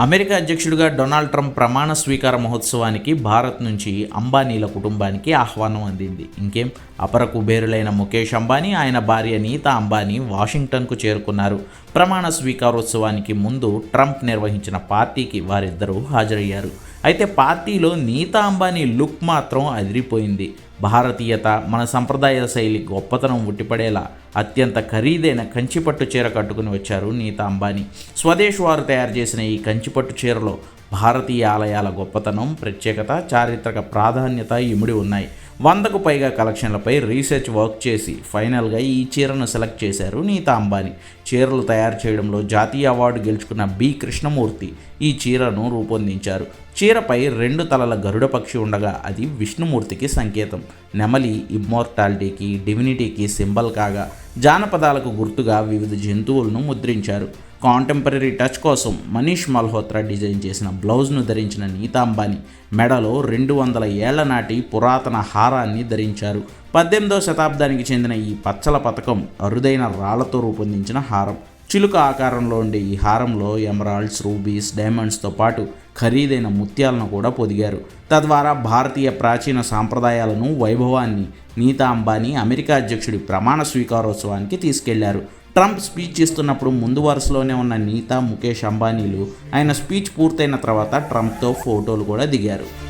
America అధ్యక్షుడిగా Donald Trump ప్రమాణ స్వీకార మహోత్సవానికి భారత్ నుంచి అంబానీల కుటుంబానికి ఆహ్వానం అందింది. ఇంకేం? అపర కుబేరులైన ముఖేష్ అంబానీ ఆయన భార్య నీతా అంబానీ వాషింగ్టన్కు చేరుకున్నారు. ప్రమాణ స్వీకారోత్సవానికి ముందు ట్రంప్ నిర్వహించిన పార్టీకి వారిద్దరూ హాజరయ్యారు. అయితే పార్టీలో నీతా అంబానీ లుక్ మాత్రం అదిరిపోయింది. భారతీయత మన సంప్రదాయ శైలి గొప్పతనం ఉట్టిపడేలా అత్యంత ఖరీదైన కంచిపట్టు చీర కట్టుకుని వచ్చారు నీతా అంబానీ. స్వదేశ్ వారు తయారు చేసిన ఈ కంచిపట్టు చీరలో భారతీయ ఆలయాల గొప్పతనం ప్రత్యేకత చారిత్రక ప్రాధాన్యత ఇమిడి ఉన్నాయి. వందకు పైగా కలెక్షన్లపై రీసెర్చ్ వర్క్ చేసి ఫైనల్గా ఈ చీరను సెలెక్ట్ చేశారు నీతా అంబానీ. చీరలు తయారు చేయడంలో జాతీయ అవార్డు గెలుచుకున్న బి. కృష్ణమూర్తి ఈ చీరను రూపొందించారు. చీరపై రెండు తలల గరుడ పక్షి ఉండగా అది విష్ణుమూర్తికి సంకేతం. నెమలి ఇమ్మోర్టాలిటీకి డివినిటీకి సింబల్ కాగా జానపదాలకు గుర్తుగా వివిధ జంతువులను ముద్రించారు. కాంటెంపరీ టచ్ కోసం మనీష్ మల్హోత్రా డిజైన్ చేసిన బ్లౌజ్ను ధరించిన నీతా అంబానీ మెడలో రెండు వందల ఏళ్ళ నాటి పురాతన హారాన్ని ధరించారు. పద్దెనిమిదవ శతాబ్దానికి చెందిన ఈ పచ్చల పథకం అరుదైన రాళ్ళతో రూపొందించిన హారం. చిలుక ఆకారంలో ఉండే ఈ హారంలో ఎమరాల్డ్స్ రూబీస్ డైమండ్స్తో పాటు ఖరీదైన ముత్యాలను కూడా పొదిగారు. తద్వారా భారతీయ ప్రాచీన సాంప్రదాయాలను వైభవాన్ని నీతా అంబానీ అమెరికా అధ్యక్షుడి ప్రమాణ స్వీకారోత్సవానికి తీసుకెళ్ళారు. ట్రంప్ స్పీచ్ ఇస్తున్నప్పుడు ముందు వరుసలోనే ఉన్న నీతా ముఖేష్ అంబానీలు ఆయన స్పీచ్ పూర్తయిన తర్వాత ట్రంప్తో ఫోటోలు కూడా దిగారు.